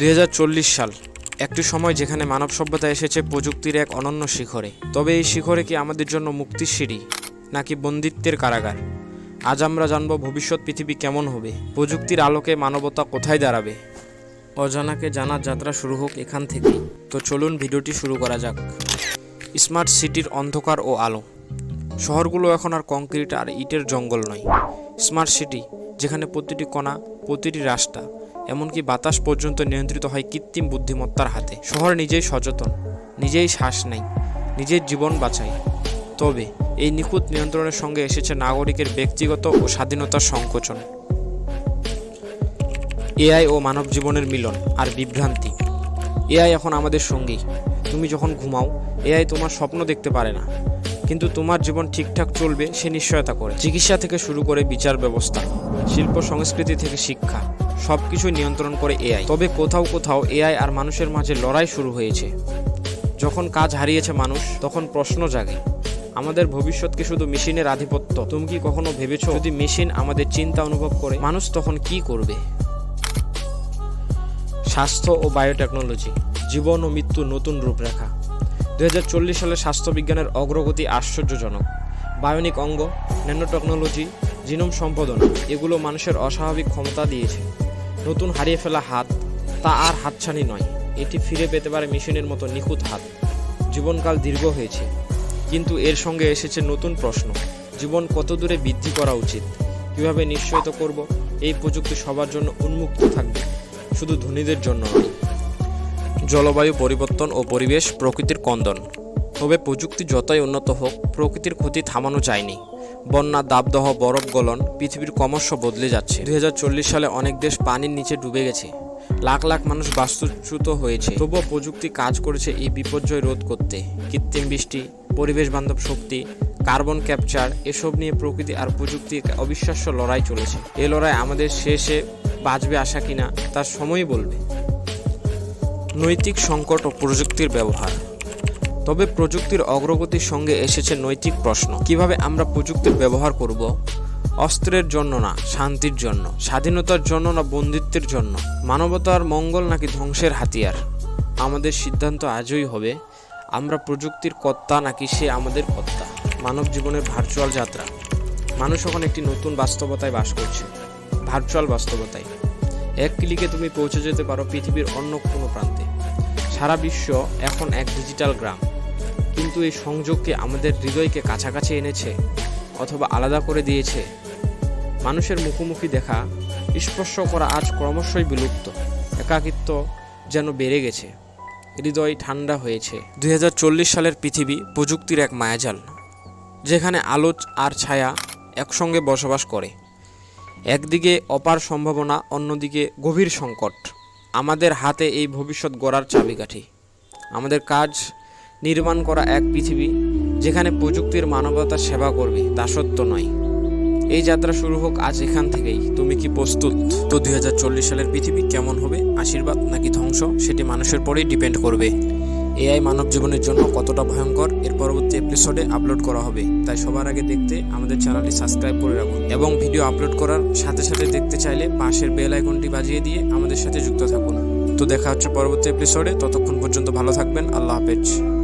দুই হাজার চল্লিশ সাল, একটি সময় যেখানে মানব সভ্যতা এসেছে প্রযুক্তির এক অনন্য শিখরে। তবে এই শিখরে কি আমাদের জন্য মুক্তির সিঁড়ি, নাকি বন্দিত্বের কারাগার? আজ আমরা জানব ভবিষ্যৎ পৃথিবী কেমন হবে, প্রযুক্তির আলোকে মানবতা কোথায় দাঁড়াবে। অজানাকে জানার যাত্রা শুরু হোক এখান থেকে। তো চলুন ভিডিওটি শুরু করা যাক। স্মার্ট সিটির অন্ধকার ও আলো। শহরগুলো এখন আর কংক্রিট আর ইটের জঙ্গল নয়। স্মার্ট সিটি, যেখানে প্রতিটি কণা, প্রতিটি রাস্তা এমনকি বাতাস পর্যন্ত নিয়ন্ত্রিত হয় কৃত্রিম বুদ্ধিমত্তার হাতে। শহর নিজেই সচেতন, নিজেই শ্বাস নেয়, নিজের জীবন বাঁচায়। তবে, এই নিখুঁত নিয়ন্ত্রণের সঙ্গে এসেছে নাগরিকের ব্যক্তিগত ও স্বাধীনতার সংকোচন। এআই ও মানব জীবনের মিলন আর বিভ্রান্তি। এআই এখন আমাদের সঙ্গী। তুমি যখন ঘুমাও, এআই তোমার স্বপ্ন দেখতে পারে না। কিন্তু তোমার জীবন ঠিকঠাক চলবে সে নিশ্চয়তা করে। চিকিৎসা থেকে শুরু করে বিচার ব্যবস্থা, শিল্প সংস্কৃতি থেকে শিক্ষা সব কিছুই নিয়ন্ত্রণ করে এআই তবে কোথাও কোথাও এআই আর মানুষের মাঝে লড়াই শুরু হয়েছে। যখন কাজ হারিয়েছে মানুষ, তখন প্রশ্ন জাগে, আমাদের ভবিষ্যৎ কি শুধু মেশিনের আধিপত্য? তুমি কি কখনো ভেবেছো, যদি মেশিন আমাদের চিন্তা অনুভব করে, মানুষ তখন কি করবে? স্বাস্থ্য ও বায়োটেকনোলজি, জীবন ও মৃত্যু নতুন রূপরেখা। দু হাজার চল্লিশ সালে স্বাস্থ্যবিজ্ঞানের অগ্রগতি আশ্চর্যজনক। বায়োনিক অঙ্গ, ন্যানোটেকনোলজি, জিনোম সম্পাদন, এগুলো মানুষের অস্বাভাবিক ক্ষমতা দিয়েছে। নতুন হারিয়ে ফেলা হাত, তা আর হাতছানি নয়। এটি ফিরে পেতে পারে মেশিনের মতো নিখুঁত হাত। জীবনকাল দীর্ঘ হয়েছে, কিন্তু এর সঙ্গে এসেছে নতুন প্রশ্ন। জীবন কত দূরে বৃদ্ধি করা উচিত? কীভাবে নিশ্চয়তা করব? এই প্রযুক্তি সবার জন্য উন্মুক্ত থাকবে, শুধু ধনীদের জন্য নয়। জলবায়ু পরিবর্তন ও পরিবেশ প্রকৃতির কন্দন। তবে প্রযুক্তি যতই উন্নত হোক, প্রকৃতির ক্ষতি থামানো যায়নি। বন্যা, দাবদহ, বরফ গলন পৃথিবীর ক্রমশ বদলে যাচ্ছে। দুই হাজার চল্লিশ সালে অনেক দেশ পানির নিচে ডুবে গেছে। লাখ লাখ মানুষ বাস্তুচ্যুত হয়েছে। তবুও প্রযুক্তি কাজ করেছে এই বিপর্যয় রোধ করতে। কৃত্রিম বৃষ্টি, পরিবেশ বান্ধব শক্তি, কার্বন ক্যাপচার, এসব নিয়ে প্রকৃতি আর প্রযুক্তি এক অবিশ্বাস্য লড়াই চলেছে। এ লড়াই আমাদের শেষে বাঁচবে আশা কিনা, তার সময়ই বলবে। নৈতিক সংকট ও প্রযুক্তির ব্যবহার। তবে প্রযুক্তির অগ্রগতির সঙ্গে এসেছে নৈতিক প্রশ্ন। কীভাবে আমরা প্রযুক্তির ব্যবহার করব? অস্ত্রের জন্য না, শান্তির জন্য, স্বাধীনতার জন্য না বন্দিত্বের জন্য? মানবতার মঙ্গল নাকি ধ্বংসের হাতিয়ার? আমাদের সিদ্ধান্ত আজই হবে, আমরা প্রযুক্তির কর্তা নাকি সে আমাদের কর্তা? মানব জীবনের ভার্চুয়াল যাত্রা। মানুষ এখন একটি নতুন বাস্তবতায় বাস করছে ভার্চুয়াল বাস্তবতায়। এক ক্লিকে তুমি পৌঁছে যেতে পারো পৃথিবীর অন্য কোনো প্রান্তে। সারা বিশ্ব এখন এক ডিজিটাল গ্রাম। কিন্তু এই সংযোগকে আমাদের হৃদয়কে কাছাকাছি এনেছে অথবা আলাদা করে দিয়েছে। মানুষের মুখোমুখি দেখা, স্পর্শ করা আজ ক্রমশই বিলুপ্ত। একাকিত্ব যেন বেড়ে গেছে। হৃদয় ঠান্ডা হয়েছে। দু হাজার চল্লিশ সালের পৃথিবী প্রযুক্তির এক মায়াজাল, যেখানে আলো আর ছায়া একসঙ্গে বসবাস করে। একদিকে অপার সম্ভাবনা, অন্যদিকে গভীর সংকট। আমাদের হাতে এই ভবিষ্যৎ গড়ার চাবিকাঠি। আমাদের কাজ নির্মাণ করা এক পৃথিবী যেখানে প্রযুক্তির মানবতার সেবা করবে দাসত্ব নয়। এই যাত্রা শুরু হোক আজ এখান থেকেই। তুমি কি প্রস্তুত? তো দুই হাজার চল্লিশ সালের পৃথিবী কেমন হবে? আশীর্বাদ নাকি ধ্বংস? সেটি মানুষের পরেই ডিপেন্ড করবে। এআই মানব জীবনের জন্য কতটা ভয়ঙ্কর, এর পরবর্তী এপিসোডে আপলোড করা হবে। তাই সবার আগে দেখতে আমাদের চ্যানেলটি সাবস্ক্রাইব করে রাখুন এবং ভিডিও আপলোড করার সাথে সাথে দেখতে চাইলে পাশের বেল আইকনটি বাজিয়ে দিয়ে আমাদের সাথে যুক্ত থাকুন। তো দেখা হচ্ছে পরবর্তী এপিসোডে ততক্ষণ পর্যন্ত ভালো থাকবেন। আল্লাহ হাফেজ।